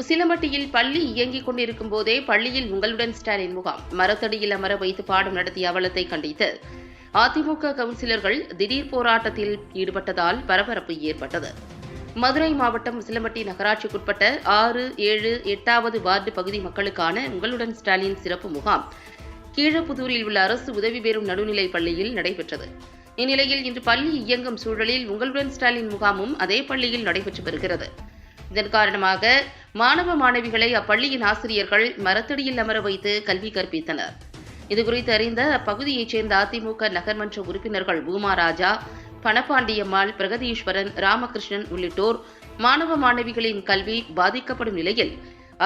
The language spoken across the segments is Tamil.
உசிலம்பட்டியில் பள்ளி இயங்கிக் கொண்டிருக்கும் போதே பள்ளியில் உங்களுடன் ஸ்டாலின் முகாம். மரத்தடியில் அமர வைத்து பாடம் நடத்திய அவலத்தை கண்டித்து அதிமுக கவுன்சிலர்கள் திடீர் போராட்டத்தில் ஈடுபட்டதால் பரபரப்பு ஏற்பட்டது. மதுரை மாவட்டம் உசிலம்பட்டி நகராட்சிக்குட்பட்ட ஆறு ஏழு எட்டாவது வார்டு பகுதி மக்களுக்கான உங்களுடன் ஸ்டாலின் சிறப்பு முகாம் கீழப்புதூரில் உள்ள அரசு உதவி பெறும் நடுநிலைப் பள்ளியில் நடைபெற்றது. இந்நிலையில் இன்று பள்ளி இயங்கும் சூழலில் உங்களுடன் ஸ்டாலின் முகாமும் அதே பள்ளியில் நடைபெற்று வருகிறது. இதன் காரணமாக மாணவ மாணவிகளை அப்பள்ளியின் ஆசிரியர்கள் மரத்தடியில் அமர வைத்து கல்வி கற்பித்தனர். இதுகுறித்து அறிந்த அப்பகுதியைச் சேர்ந்த அதிமுக நகர்மன்ற உறுப்பினர்கள் பூமா ராஜா பணப்பாண்டியம்மாள் பிரகதீஸ்வரன் ராமகிருஷ்ணன் உள்ளிட்டோர் மாணவ மாணவிகளின் கல்வி பாதிக்கப்படும் நிலையில்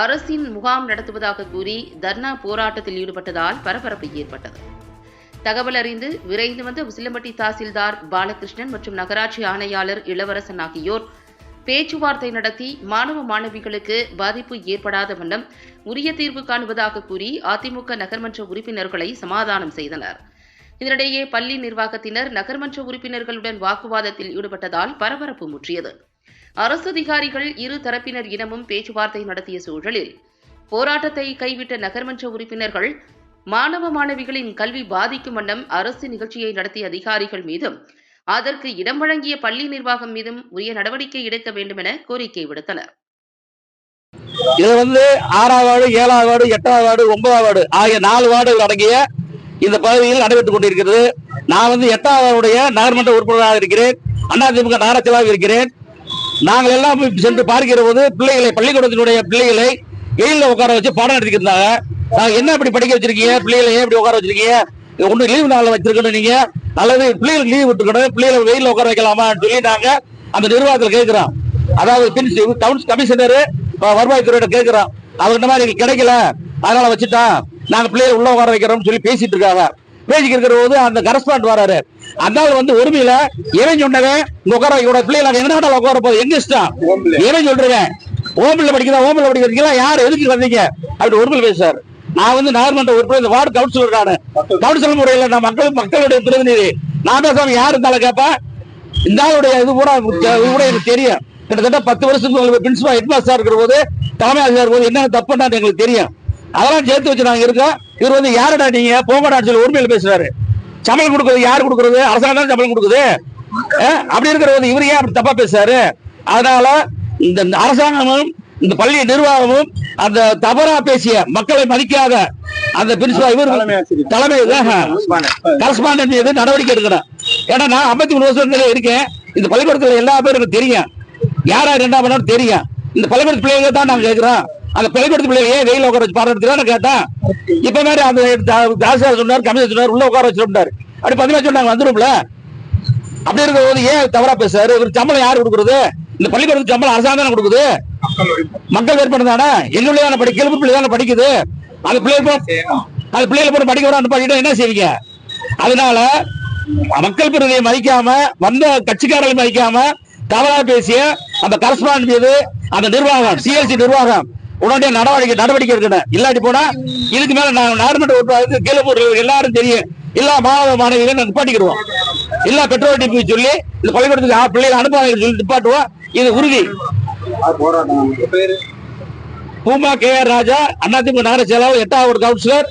அரசின் முகாம் நடத்துவதாக கூறி தர்ணா போராட்டத்தில் ஈடுபட்டதால் பரபரப்பு ஏற்பட்டது. தகவல் அறிந்து விரைந்து வந்த உசிலம்பட்டி தாசில்தார் பாலகிருஷ்ணன் மற்றும் நகராட்சி ஆணையாளர் இளவரசன் ஆகியோர் பேச்சுவார்த்தை நடத்தி மாணவ மாணவிகளுக்கு பாதிப்பு ஏற்படாத வண்ணம் உரிய தீர்வு காணுவதாக கூறி அதிமுக நகர்மன்ற உறுப்பினர்களை சமாதானம் செய்தனர். இதனிடையே பள்ளி நிர்வாகத்தினர் நகர்மன்ற உறுப்பினர்களுடன் வாக்குவாதத்தில் ஈடுபட்டதால் பரபரப்பு முற்றியது. அரசு அதிகாரிகள் இரு தரப்பினர் இனமும் பேச்சுவார்த்தை நடத்திய சூழலில் போராட்டத்தை கைவிட்ட நகர்மன்ற உறுப்பினர்கள் மாணவ மாணவிகளின் கல்வி பாதிக்கும் வண்ணம் அரசு நிகழ்ச்சியை நடத்திய அதிகாரிகள் மீதும் அதற்கு இடம் வழங்கிய பள்ளி நிர்வாகம் மீதும் உரிய நடவடிக்கை எடுக்க வேண்டும் என கோரிக்கை விடுத்தனர். இது வந்து ஆறாவது வார்டு ஏழாவது வார்டு எட்டாவது வார்டு ஒன்பதாவது வார்டு ஆகிய நாலு வார்டுகள் அடங்கிய இந்த பகுதியில் நடைபெற்றுக் கொண்டிருக்கிறது. நான் வந்து எட்டாவது வார்டுடைய நகர்மன்ற உறுப்பினராக இருக்கிறேன். அதிமுக நகராட்சியாக இருக்கிறேன். நாங்கள் எல்லாம் சென்று பார்க்கிற போது பிள்ளைகளை பள்ளிக்கூடத்தினுடைய பிள்ளைகளை வெயிலில் உட்கார வச்சு பாடம் நடத்திக்கிட்டு நாங்க என்ன இப்படி படிக்க வச்சிருக்கீங்க? பிள்ளைகளை ஏன் இப்படி உட்கார வச்சிருக்கீங்க? ஒன்று லீவு நாளில் வச்சிருக்கணும் நீங்கள் அல்லது பிள்ளைகளுக்கு லீவ் விட்டுக்கணும் பிள்ளைகளை வெயில்ல உட்கார வைக்கலாமான்னு சொல்லி நாங்க அந்த நிர்வாகத்தில் கேட்கிறோம் அதாவது டவுன் கமிஷனர் வருவாய்த்துறையிட்ட கேட்கிறோம் அவர்கிட்ட மாதிரி எங்களுக்கு கிடைக்கல. அதனால வச்சுட்டோம் நாங்க பிள்ளைகளை உள்ள உட்கார வைக்கிறோம்னு சொல்லி பேசிட்டு இருக்காங்க. பேசிக்கிட்டு இருக்கிற போது அந்த கரஸ்பாண்ட் வராரு. அந்த வந்து உரிமையில இவன் சொன்னவன் இங்க உட்கார கூடாது. பிள்ளைகளை எங்க நாட்டில் உட்கார போகுது எங்க இஷ்டம்? இவன் சொல்றேன் ஓமில் படிக்கிறா ஓமில் படிக்கிறீங்களா யார் எதுக்கு வந்தீங்க? அப்படி உரிமையில் பேசுறாரு. நான் வந்து நகர்மன்ற உறுப்பினர் இந்த வார்டு கவுன்சிலர் நானு. கவுன்சிலர் முறையில் நான் மக்கள் மக்களுடைய பிரதிநிதி. நான் பேசாம யார் இருந்தாலும் கேட்பேன் இந்த ஆளுடைய இது கூட இது கூட எனக்கு தெரியும். கிட்டத்தட்ட பத்து வருஷத்துக்கு பிரின்சிபல் ஹெட் மாஸ்டர் இருக்கிற போது தலைமை ஆசிரியர் போது என்ன தப்புன்னு எங்களுக்கு தெரியும். அதெல்லாம் சேர்த்து வச்சு நாங்க இருக்கோம். இவர் வந்து யாருடா நீங்க? போங்கடான்னு சொல்லி உரிமையில் பேசுறாரு. சம்பளம் கொடுக்குறது யார் கொடுக்குறது? அரசாங்கம் தான் சம்பளம் கொடுக்குது. அப்படி இருக்கிற போது இவர் ஏன் அப்படி தப்பா பேசுறாரு? அதனால இந்த இந்த அரசாங்கமும் இந்த பள்ளி நிர்வாகமும் அந்த தவறா பேசிய மக்களை மதிக்காத அந்த பிரின்சிபல் இவர் தலைமை கரஸ்பாண்டன்ட் மீது நடவடிக்கை எடுக்கணும். ஏன்னா நான் ஐம்பத்தி மூணு வருஷத்துல இருக்கேன். இந்த பள்ளிக்கூடத்துல எல்லா எனக்கு தெரியும். யார் என்ன பண்ணாலும் தெரியும். இந்த பள்ளிக்கூடத்து பிள்ளைங்க தான் நாங்க கேட்கிறோம் அந்த பள்ளிக்கூடத்து பிள்ளைங்க ஏன் வெயில உட்கார வச்சு பாடுறதுக்கு கேட்டேன் இப்ப மாதிரி அந்த தாசியார் சொன்னார் கமிஷனர் சொன்னார் உள்ள உட்கார வச்சிருந்தாரு அப்படி பதினஞ்சு சொன்னாங்க வந்துரும்ல? அப்படி இருக்கிற போது ஏன் தவறா பேசுறாரு? இவர் சம்பளம் யார் கொடுக்குறது? இந்த பள்ளிக்கூடத்துக்கு சம்பளம் அரசாங்கம் கொடுக்குது? மக்கள் ஏற்பாடு தானே எங்க பிள்ளை தானே படி கிளம்பு பிள்ளை தானே படிக்குது. அந்த பிள்ளைகள் அந்த பிள்ளைகளை போட்டு படிக்க விடாம படிக்கிட்டா என்ன செய்வீங்க? அதனால மக்கள் பிரதியை மதிக்காம வந்த கட்சிக்காரர்களை மதிக்காம தவறா பேசிய அந்த கரஸ்பாண்ட் மீது அந்த நிர்வாகம் சிஎல்சி நிர்வாகம் உடனே நடவடிக்கை நடவடிக்கை எடுக்கணும். இல்லாட்டி போனா இதுக்கு மேல நான் நார்மன்ற உறுப்பினருக்கு கீழப்பூர் எல்லாரும் தெரியும். எல்லா மாணவ மாணவிகளை நாங்க நிப்பாட்டிக்கிடுவோம். எல்லா பெட்ரோல் டிப்பி சொல்லி இந்த பள்ளிக்கூடத்துக்கு பிள்ளைகளை அனுப்பாங்க சொல்லி நிப்பாட்டுவோம். இது உறுதி. போராட்டம். பேரு பூமா கே ஆர் ராஜா. அதிமுக நகர செயலாளர் எட்டாவது கவுன்சிலர்